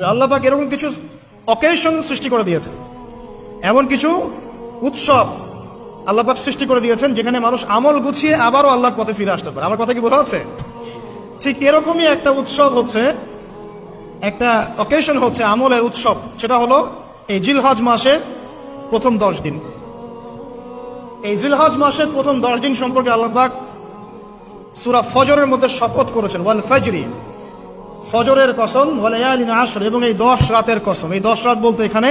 আল্লাহ পাক এরকম কিছু অকেশন সৃষ্টি করে দিয়েছে এমন কিছু উৎসব আল্লাহ পাক সৃষ্টি করে দিয়েছেন যেখানে মানুষ আমল গুছিয়ে আবারও আল্লাহর পথে ফিরে আসতে পারে। আমার কথা কি বোঝা যাচ্ছে? ঠিক এরকমই একটা উৎসব হচ্ছে, একটা অকেশন হচ্ছে আমলের উৎসব। সেটা হলো এই জিলহজ মাসের প্রথম দশ দিন। এই জিলহজ মাসের প্রথম দশ দিন সম্পর্কে আল্লাহ পাক সুরা ফজরের মধ্যে শপথ করেছেন, ওয়াল ফজরি। ফজরের কসম ওয়ালায়ালিন আসর, এবং এই দশ রাতের কসম। এই দশ রাত বলতে এখানে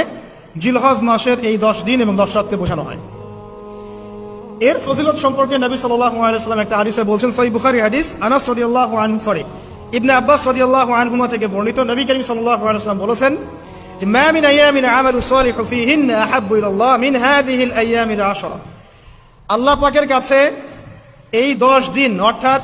জিলহজ মাসের এই দশ দিন এবং দশ রাতকে বোঝানো হয়। এর ফজিলত সম্পর্কে নবী আলাইহি একটা হাদিসে বলছেন, সহিহ বুখারি হাদিস, আনাস রাদিয়াল্লাহু আনহু, সরি, ইবনে আব্বাস রাদিয়াল্লাহু আনহুমা থেকে বর্ণিত নবী করিম ওয়াসাল্লাম বলেছেন, যে মিন আল্লাহ পাকের কাছে এই দশ দিন, অর্থাৎ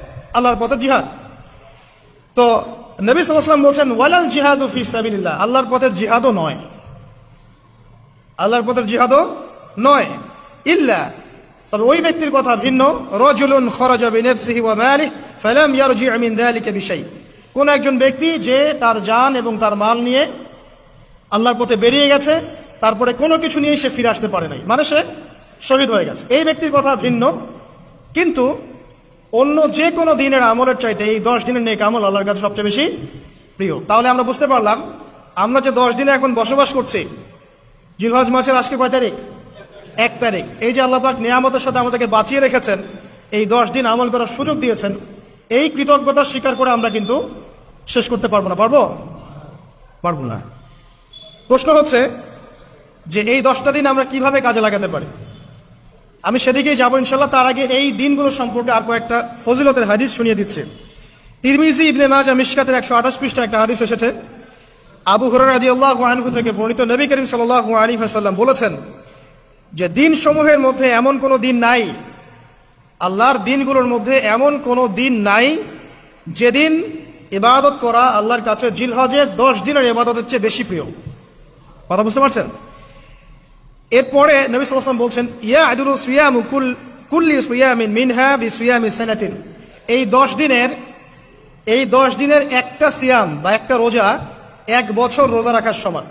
আল্লাহর পথের জিহাদ। তো নবী সাল্লাম বলছেন, ওয়ালাল জিহাদু ফি সাবিলিল্লাহ। আল্লাহর পথের জিহাদও নয়। আল্লাহর পথের জিহাদও নয়। ইল্লা, তবে ওই ব্যক্তির কথা ভিন্ন। রজুলুন খরাজা বিনাফসিহি ওয়া মালিহি ফালাম ইয়ারজি মিন যালিকা বিশাই। কোন একজন ব্যক্তি যে তার জান এবং তার মাল নিয়ে আল্লাহর পথে বেরিয়ে গেছে, তারপরে কোনো কিছু নিয়ে সে ফিরে আসতে পারে নাই। মানে সে শহীদ হয়ে গেছে। এই ব্যক্তির কথা ভিন্ন। কিন্তু অন্য যে কোনো দিনের আমলের চাইতে এই দশ দিনের নেক আমল আল্লাহর কাছে সবচেয়ে বেশি প্রিয়। তাহলে আমরা বুঝতে পারলাম, আমরা যে দশ দিনে এখন বসবাস করছি, জিলহজ মাসের আজকে কয় তারিখ? এক তারিখ। এই যে আল্লাহ পাক নিয়ামতের সাথে আমাদেরকে বাঁচিয়ে রেখেছেন, এই দশ দিন আমল করার সুযোগ দিয়েছেন, এই কৃতজ্ঞতা স্বীকার করে আমরা কিন্তু শেষ করতে পারব না। পারব? পারব না। প্রশ্ন হচ্ছে যে এই দশটা দিন আমরা কীভাবে কাজে লাগাতে পারি? আমি সেদিকেই যাব ইনশাল্লাহ তার আগে এই দিনগুলো সম্পর্কে আর কয়েকটা ফজিলতের হাদিস শুনিয়ে দিচ্ছে। তিরমিজি ইবনে মাজা মিশকাতের একশো আঠাশ পৃষ্ঠা একটা হাদিস এসেছে। আবু হরার আদি আল্লাহ আনহু থেকে বর্ণিত নবী করিম সাল্লাহ আলী হাসাল্লাম বলেছেন যে দিন সমূহের মধ্যে এমন কোনো দিন নাই, আল্লাহর দিনগুলোর মধ্যে এমন কোনো দিন নাই যেদিন ইবাদত করা আল্লাহর কাছে জিলহজের দশ দিনের ইবাদতের চেয়ে বেশি প্রিয়। কথা বুঝতে পারছেন? এরপরে নবী সাল্লাম বলছেন ইয়া আদুল সুয়াম কুল, কুল্লি সুয়ামিন মিনহা বি সুয়ামি সানাতিন। এই দশ দিনের, এই দশ দিনের একটা সিয়াম বা একটা রোজা এক বছর রোজা রাখার সমান।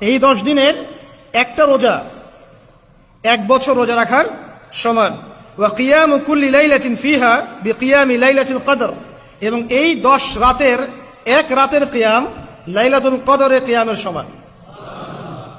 এই দশ দিনের একটা রোজা এক বছর রোজা রাখার সমান। ওয়া কিয়াম কুল্লি লাইলাতিন ফিহা বি কিয়ামি লাইলাতুল কদর। এবং এই দশ রাতের, এক রাতের কিয়াম লাইলাতুল কদরের কিয়ামের সমান।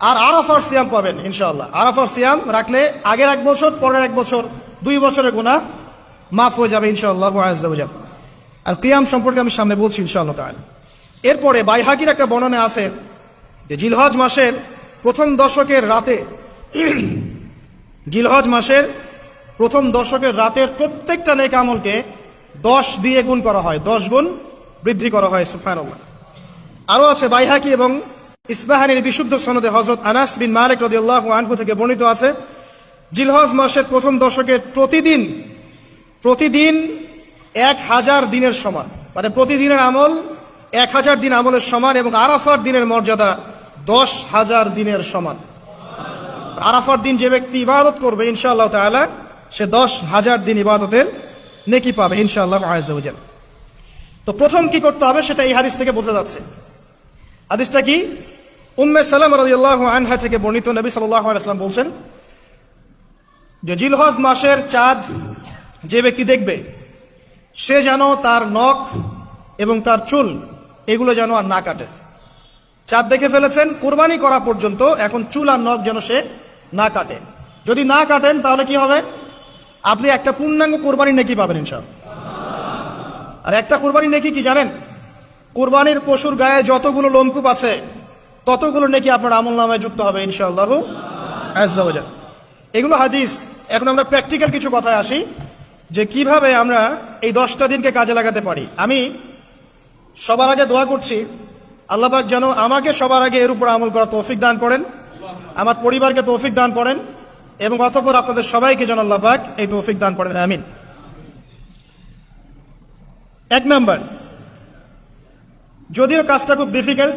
আর আরাফার সিয়াম পাবেন, ইনশাআল্লাহ। আরাফার সিয়াম রাখলে আগের এক বছর, পরের এক বছর, দুই বছরের গুণা মাফ হয়ে যাবে, ইনশাআল্লাহ আর কিয়াম সম্পর্কে আমি সামনে বলছি, ইনশাআল্লাহ তাহলে এরপরে বাইহাকির একটা বর্ণনা আছে যে জিলহজ মাসের প্রথম দশকের রাতে, জিলহজ মাসের প্রথম দশকের রাতের প্রত্যেকটা নেক আমলকে দশ দিয়ে গুণ করা হয়, দশ গুণ বৃদ্ধি করা হয় সুফান আরও আছে বাইহাকি এবং ইসবাহানির বিশুদ্ধ সনদে হজরত আনাস বিন মালিক রদিউল্লাহ আনহু থেকে বর্ণিত আছে, জিলহজ মাসের প্রথম দশকের প্রতিদিন প্রতিদিন এক হাজার দিনের সমান মানে প্রতিদিনের আমল এক হাজার দিন আমলের সমান এবং আরাফার দিনের মর্যাদা দশ হাজার দিনের সমান। আরাফার দিন যে ব্যক্তি ইবাদত করবে, ইনশাআল্লাহ তাআলা, সে দশ হাজার দিন ইবাদতের নেকি পাবে, ইনশাআল্লাহ আয়াজাল তো প্রথম কি করতে হবে সেটা এই হাদিস থেকে বোঝা যাচ্ছে। হাদিসটা কি? উম্মে সালাম রাদিয়াল্লাহু আনহা থেকে বর্ণিত নবী সাল্লাম বলছেন, যে জিলহজ মাসের চাঁদ যে ব্যক্তি দেখবে, সে যেন তার নখ এবং তার চুল এগুলো যেন আর না কাটে। চাঁদ দেখে ফেলেছেন, কোরবানি করা পর্যন্ত এখন চুল আর নখ যেন সে না কাটে। যদি না কাটেন, তাহলে কি হবে? আপনি একটা পূর্ণাঙ্গ কোরবানি নাকি পাবেন ইনশাল আর একটা কোরবানি নাকি কি জানেন? কোরবানির পশুর গায়ে যতগুলো লোমকূপ আছে ততগুলো নাকি আপনার আমল নামায় যুক্ত হবে, ইনশাআল্লাহ। এগুলো হাদিস, এখন আমরা প্র্যাকটিক্যাল কিছু কথায় আসি, যে কীভাবে আমরা এই দশটা দিনকে কাজে লাগাতে পারি। আমি সবার আগে দোয়া করছি আল্লাহবাক যেন আমাকে সবার আগে এর উপর আমল করা তৌফিক দান করেন, আমার পরিবারকে তৌফিক দান করেন, এবং অতপর আপনাদের সবাইকে যেন আল্লাপাক এই তৌফিক দান করেন, আমিন। এক নাম্বার, যদিও কাজটা খুব ডিফিকাল্ট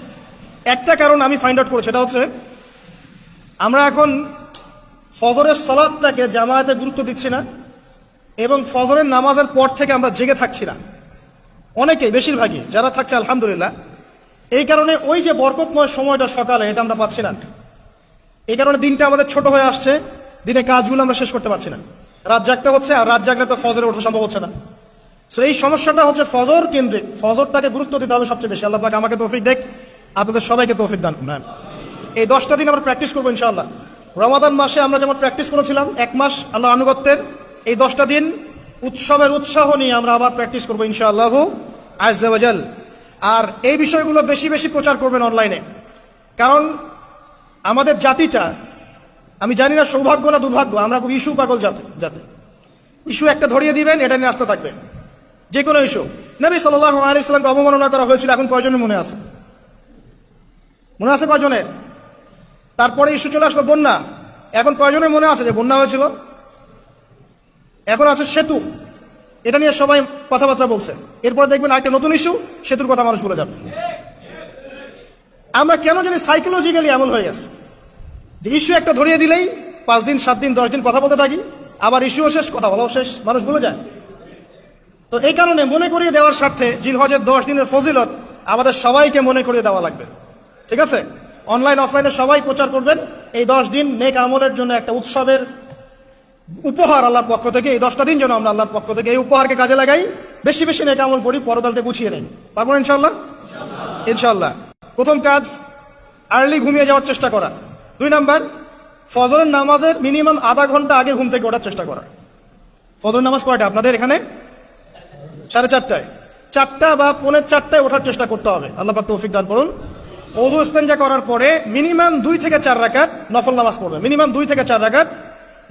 একটা কারণ আমি ফাইন্ড আউট করেছি, সেটা হচ্ছে আমরা এখন ফজরের সলাদটাকে জামায়াতে গুরুত্ব দিচ্ছি না এবং ফজরের নামাজের পর থেকে আমরা জেগে থাকছি না। অনেকেই বেশিরভাগই, যারা থাকছে, আলহামদুলিল্লাহ, এই কারণে ওই যে বরকতময় সময়টা সকালে, এটা আমরা পাচ্ছি না। এই কারণে দিনটা আমাদের ছোট হয়ে আসছে দিনে কাজগুলো আমরা শেষ করতে পারছি না। রাত জাগতে হচ্ছে, আর রাত জাগলে তো ফজরে ওঠা সম্ভব হচ্ছে না। সো এই সমস্যাটা হচ্ছে ফজর কেন্দ্রিক। ফজরটাকে গুরুত্ব দিতে হবে সবচেয়ে বেশি। আল্লাহ পাক আমাকে তৌফিক দেখ। আপনাদের সবাইকে তৌফিক দান করুন হ্যাঁ। এই দশটা দিন আমরা প্র্যাকটিস করব ইনশাআল্লাহ। রমাদান মাসে আমরা যেমন প্র্যাকটিস করেছিলাম, এক মাস আল্লাহ আনুগত্যের, এই দশটা দিন উৎসবের উৎসাহ নিয়ে আমরা আবার প্র্যাকটিস করব ইনশাআল্লাহ আজাল আর এই বিষয়গুলো বেশি বেশি প্রচার করবেন অনলাইনে কারণ আমাদের জাতিটা, আমি জানি না সৌভাগ্য না দুর্ভাগ্য, আমরা খুব ইস্যু পাগল যাতে যাতে ইস্যু একটা ধরিয়ে দিবেন, এটা নিয়ে আসতে থাকবেন যে কোনো ইস্যু। নবী সাল্লাহ আলী ইসলামকে অবমাননা করা হয়েছিল, এখন কয়জনের মনে আছে? মনে আছে কয়জনের? তারপরে ইস্যু চলে আসলো বন্যা। এখন কয়জনের মনে আছে যে বন্যা হয়েছিল? এখন আছে সেতু। এটা নিয়ে সবাই কথাবার্তা বলছে। এরপরে দেখবেন একটা নতুন ইস্যু, সেতুর কথা মানুষ বলে যাবে। আমরা কেন জানি সাইকোলজিক্যালি এমন হয়ে গেছে যে ইস্যু একটা ধরিয়ে দিলেই পাঁচ দিন, সাত দিন, দশ দিন কথা বলতে থাকি, আবার ইস্যুও শেষ, কথা বলাও শেষ, মানুষ ভুলে যায়। তো এই কারণে মনে করিয়ে দেওয়ার স্বার্থে জিলহজের দশ দিনের ফজিলত আমাদের সবাইকে মনে করিয়ে দেওয়া লাগবে। ঠিক আছে? অনলাইন অফলাইনে সবাই প্রচার করবেন। এই দশ দিন নেক আমলের জন্য একটা উৎসবের উপহার আল্লাহর পক্ষ থেকে, এই দশটা দিন যেন আমরা আল্লাহর পক্ষ থেকে এই উপহারকে কাজে লাগাই। বেশি বেশি নেক আমল করি পরকালতে গুছিয়ে নেই। পারব ইনশাল্লাহ ইনশাল্লাহ প্রথম কাজ আর্লি ঘুমিয়ে যাওয়ার চেষ্টা করা। দুই নাম্বার, ফজরের নামাজের মিনিমাম আধা ঘণ্টা আগে ঘুম থেকে ওঠার চেষ্টা করা। ফজরের নামাজ কয়টা আপনাদের এখানে? সাড়ে চারটায়। চারটা বা পৌনের চারটায় ওঠার চেষ্টা করতে হবে। আল্লাহ তৌফিক দান করুন। অজু ইস্তেঞ্জা করার পরে মিনিমাম দুই থেকে চার রাকাত নফল নামাজ পড়বে। মিনিমাম দুই থেকে চার রাকাত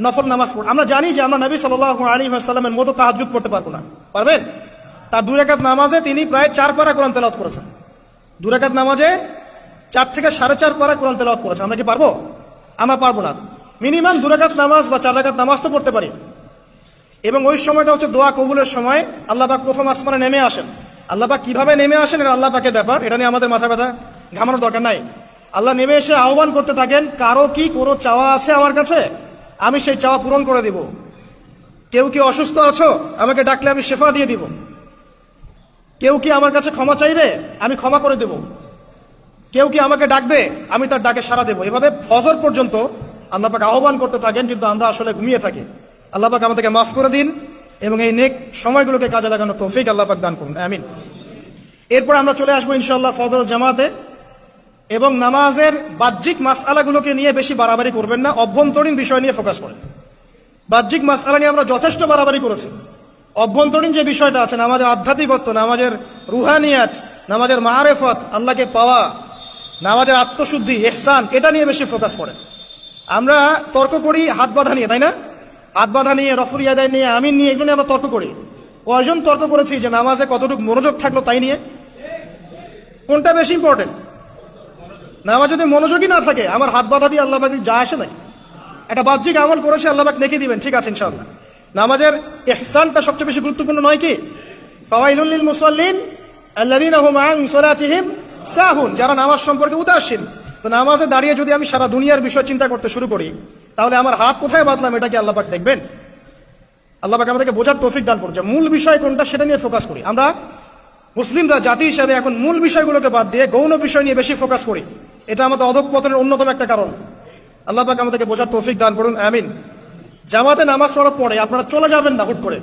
নফল নামাজ পড়বে। আমরা জানি যে আমরা নবী সাল্লাহ আলী সাল্লামের মতো তাহাজুদ করতে পারব না। পারবেন? তার দুই রাকাত নামাজে তিনি প্রায় চার পারা কোরআন তেলাওয়াত করেছেন। দুই রাকাত নামাজে চার থেকে সাড়ে চার পারা কোরআন তেলাওয়াত করেছেন। আমরা কি পারব? আমরা পারব না। মিনিমাম দু রাকাত নামাজ বা চার রাকাত নামাজ তো পড়তে পারি। এবং ওই সময়টা হচ্ছে দোয়া কবুলের সময়। আল্লাহ পাক প্রথম আসমানে নেমে আসেন। আল্লাহ পাক কীভাবে নেমে আসেন এটা আল্লাহ পাকের ব্যাপার। এটা নিয়ে আমাদের মাথা ব্যথা। ঘামানোর দরকার নাই। আল্লাহ নেমে এসে আহ্বান করতে থাকেন, কারও কি কোনো চাওয়া আছে আমার কাছে? আমি সেই চাওয়া পূরণ করে দিব। কেউ কি অসুস্থ আছো? আমাকে ডাকলে আমি শেফা দিয়ে দিব। কেউ কি আমার কাছে ক্ষমা চাইবে? আমি ক্ষমা করে দেব। কেউ কি আমাকে ডাকবে? আমি তার ডাকে সাড়া দেবো। এভাবে ফজর পর্যন্ত আল্লাহ পাক আহ্বান করতে থাকেন, কিন্তু আমরা আসলে ঘুমিয়ে থাকি। আল্লাহ পাক আমাদেরকে মাফ করে দিন এবং এই নেক সময়গুলোকে কাজে লাগানো তৌফিক আল্লাহ পাক দান করুন। আমিন। এরপর আমরা চলে আসব ইনশাআল্লাহ ফজর জামাতে। এবং নামাজের বাহ্যিক মাসআলাগুলোকে নিয়ে বেশি বাড়াবাড়ি করবেন না, অভ্যন্তরীণ বিষয় নিয়ে ফোকাস করেন। বাহ্যিক মাসআলা নিয়ে আমরা যথেষ্ট বাড়াবাড়ি করেছি। অভ্যন্তরীণ যে বিষয়টা আছে, নামাজের আধ্যাত্মিকত্ব, নামাজের রুহানিয়াত, নামাজের মারেফত, আল্লাহকে পাওয়া, নামাজের আত্মশুদ্ধি এহসান এটা নিয়ে বেশি ফোকাস করেন। আমরা তর্ক করি হাত বাঁধা নিয়ে, তাই না? হাত বাঁধা নিয়ে রফরি আদায় নিয়ে, আমিন নিয়ে, এগুলো নিয়ে আমরা তর্ক করি। কয়জন তর্ক করেছি যে নামাজে কতটুকু মনোযোগ থাকল তাই নিয়ে? কোনটা বেশি ইম্পর্টেন্ট নামাজ যদি মনোযোগী না থাকে, আমার হাত বাঁধা দিয়ে আল্লাহ পাক যা আসে নাই। একটা বাহ্যিক আমল করেছে আল্লাহ পাক নেকি দিবেন, ঠিক আছে ইনশাআল্লাহ। নামাজের ইহসানটা সবচেয়ে বেশি গুরুত্বপূর্ণ নয় কি? ফাওয়াইলুল লিল মুসাল্লিন আল্লাযীনা হুম আন সালাতিহিম সাহুন, যারা নামাজ সম্পর্কে উদাসীন। তো নামাজে দাঁড়িয়ে যদি আমি সারা দুনিয়ার বিষয় চিন্তা করতে শুরু করি, তাহলে আমার হাত কোথায় বাঁধলাম এটা কি আল্লাহ দেখবেন? আল্লাহ পাক আমাদেরকে বোঝার তৌফিক দান করছে মূল বিষয় কোনটা সেটা নিয়ে ফোকাস করি। আমরা মুসলিমরা জাতি হিসাবে এখন মূল বিষয়গুলোকে বাদ দিয়ে গৌণ বিষয় নিয়ে বেশি ফোকাস করি। এটা আমাদের অধঃপতনের অন্যতম একটা কারণ। আল্লাহ পাক আমাদেরকে বোঝার তৌফিক দান করুন, আমিন। জামাতে নামাজ পড়ার পরে আপনারা চলে যাবেন না হুট করে।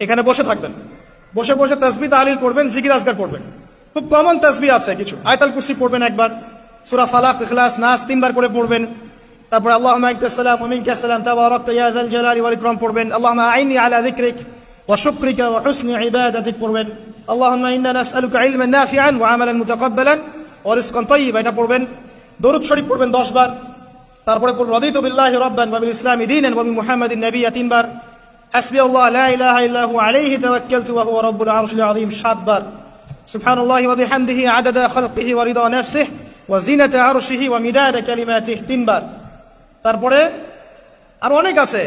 এখানে বসে থাকবেন। বসে বসে তসবি তাহলিল করবেন জিকির আজগার করবেন খুব কমন তসবি আছে কিছু। আয়তাল কুরসি পড়বেন একবার, সূরা ফালাক, ইখলাস, নাস তিনবার করে পড়বেন। তারপর আল্লাহ মাইকাসালাম ওমিনকাসালাম তাবারাকতা ইয়া যাল জালালি ওয়াল ইকরাম পড়বেন। আল্লাহুম্মা আইনি আলা যিকরিক। ইবাদাতিক পড়বেন। আল্লাহুম্মা ইন্না নাসআলুকা ইলমান নাফিআন ওয়া আমালান মুতাকাব্বালান ওয়া রিজকান তাইয়্যিবা এটা পড়বেন। দরুদ শরীফ পড়বেন 10 বার। তারপরে পড়বেন রাদিতু বিল্লাহি রাব্বান ওয়া বিল ইসলামি দীনান ওয়া মুহাম্মাদিন নাবিয়্যা তিনবার হাসবি আল্লাহ, লা ইলাহা ইল্লা হু আলাইহি তাওয়াক্কালতু ওয়া হুয়া রাব্বুল আরশিল আযীম সাতবার সুবহানাল্লাহি ওয়া বিহামদিহি আদাদা খালকিহি ওয়া রিদা নাফসিহি ওয়া জিনাতা আরশিহি ওয়া মিদাদা কালিমাতিহি। তিনবার তারপরে আর অনেক আছে।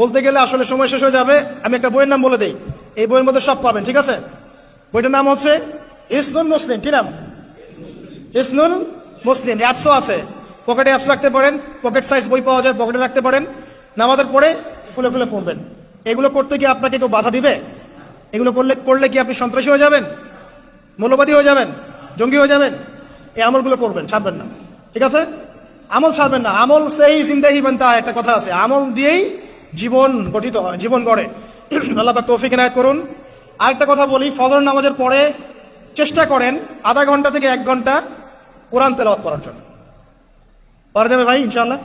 বলতে গেলে আসলে সময় শেষ হয়ে যাবে। আমি একটা বইয়ের নাম বলে দেই। এই বইয়ের মধ্যে সব পাবেন, ঠিক আছে? বইটার নাম হচ্ছে ইসনুল মুসলিম। কি নাম? ইসনুল মুসলিম। অ্যাপসও আছে। পকেটে অ্যাপস রাখতে পারেন, পকেট সাইজ বই পাওয়া যায়, পকেটে রাখতে পারেন। নামাজের পরে খুলে খুলে পড়বেন। এগুলো করতে কি আপনাকে কেউ বাধা দিবে? এগুলো করলে করলে কি আপনি সন্ত্রাসী হয়ে যাবেন? মৌলবাদী হয়ে যাবেন? জঙ্গি হয়ে যাবেন? এই আমলগুলো করবেন, ছাড়বেন না। ঠিক আছে? আমল ছাড়বেন না। আমল সেই জিন্দাহি বানতা একটা কথা আছে। আমল দিয়েই জীবন গঠিত হয়, জীবন গড়ে। আল্লাহ তৌফিক এনায়ত করুন। আরেকটা কথা বলি ফজর নামাজের পরে চেষ্টা করেন আধা ঘণ্টা থেকে এক ঘণ্টা কোরআন তেলাওয়াত করার জন্য। পারা যাবে ভাই ইনশাল্লাহ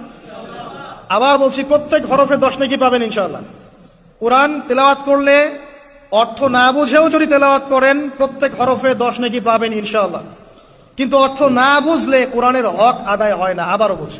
আবার বলছি, প্রত্যেক হরফে দশ নাকি পাবেন ইনশাল্লাহ কোরআন তেলাওয়াত করলে অর্থ না বুঝেও যদি তেলাওয়াত করেন, প্রত্যেক হরফে দশ নাকি পাবেন ইনশাল্লাহ কিন্তু অর্থ না বুঝলে কোরআনের হক আদায় হয় না, আবারও বুঝি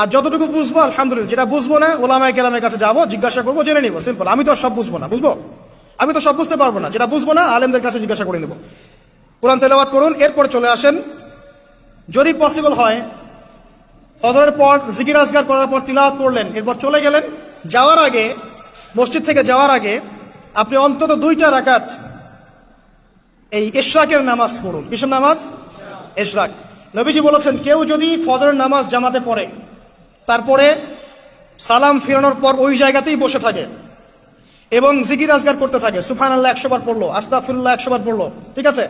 আর যতটুকু বুঝব, আলহামদুলিল্লাহ, যেটা বুঝব না, ওলামায় কেরামের কাছে যাব, জিজ্ঞাসা করব, জেনে নিবো সিম্পল আমি তো সব বুঝব না, বুঝব? আমি তো সব বুঝতে পারব না, যেটা বুঝব না, আলেমদের কাছে জিজ্ঞাসা করে নেব। কোরআন তেলাওয়াত করুন, এরপর চলে আসেন। যদি পসিবল হয়, ফজরের পর জিকির আজগার করার পর তিলাওয়াত করলেন, এরপর চলে গেলেন। যাওয়ার আগে, মসজিদ থেকে যাওয়ার আগে, আপনি অন্তত দুইটা রাকাত এই ইশরাকের নামাজ পড়ুন। কিসের নামাজ? ইশরাক নবীজি বলেছেন, কেউ যদি ফজরের নামাজ জামাতে পড়ে তারপরে সালাম ফিরানোর পর ওই জায়গাতেই বসে থাকে এবং জিকির আজগার করতে থাকে। সুফান আল্লাহ একশো বার পড়ল। আস্তাফুল্লাহ একশো বার পড়ল। ঠিক আছে?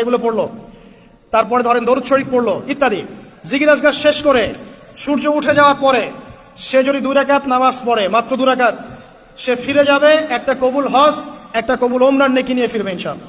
এগুলো পড়ল। তারপরে ধরেন দরুদ শরীফ পড়ল, ইত্যাদি। জিকির আজগার শেষ করে সূর্য উঠে যাওয়ার পরে সে যদি দুই রাকাত নামাজ পড়ে, মাত্র দু রাকাত, সে ফিরে যাবে একটা কবুল হজ, একটা কবুল ওমরান নেকি নিয়ে ফিরবে ইনশাআল্লাহ।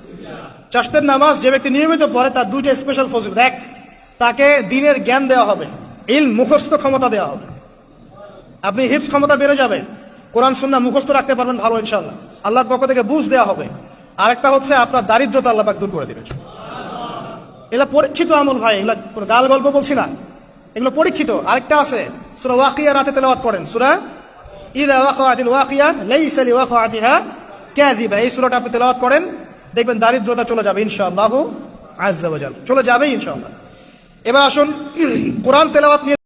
চাষতের নামাজ যে ব্যক্তি নিয়মিত পড়ে, তার দুইটা স্পেশাল ফজিলত। এক, তাকে দিনের জ্ঞান দেওয়া হবে। ইল মুখস্থ ক্ষমতা দেওয়া হবে। আপনি হিপস ক্ষমতা বেড়ে যাবে। কোরআন সুন্না মুখস্থ রাখতে পারবেন ভালো ইনশাল্লাহ আল্লাহর পক্ষ থেকে বুঝ দেওয়া হবে। আরেকটা হচ্ছে আপনার দারিদ্রতা আল্লাহ পাক দূর করে দেবে। এগুলো পরীক্ষিত আমল ভাই, এগুলা কোনো গাল গল্প বলছি না। এগুলো পরীক্ষিত। আরেকটা আছে, সুরা ওয়াকিয়া রাতে তেলাওয়াত করেন সুরা ইদা ওয়াকিয়া লাইসা লিওয়াকাতিহা কাযিবা। এই সুরাটা আপনি তেলাওয়াত করেন। দেখবেন দারিদ্রতা চলে যাবে ইনশাআল্লাহ আজ চলে যাবে ইনশাআল্লাহ। এবার আসুন কোরআন তেলাওয়াত নিয়ে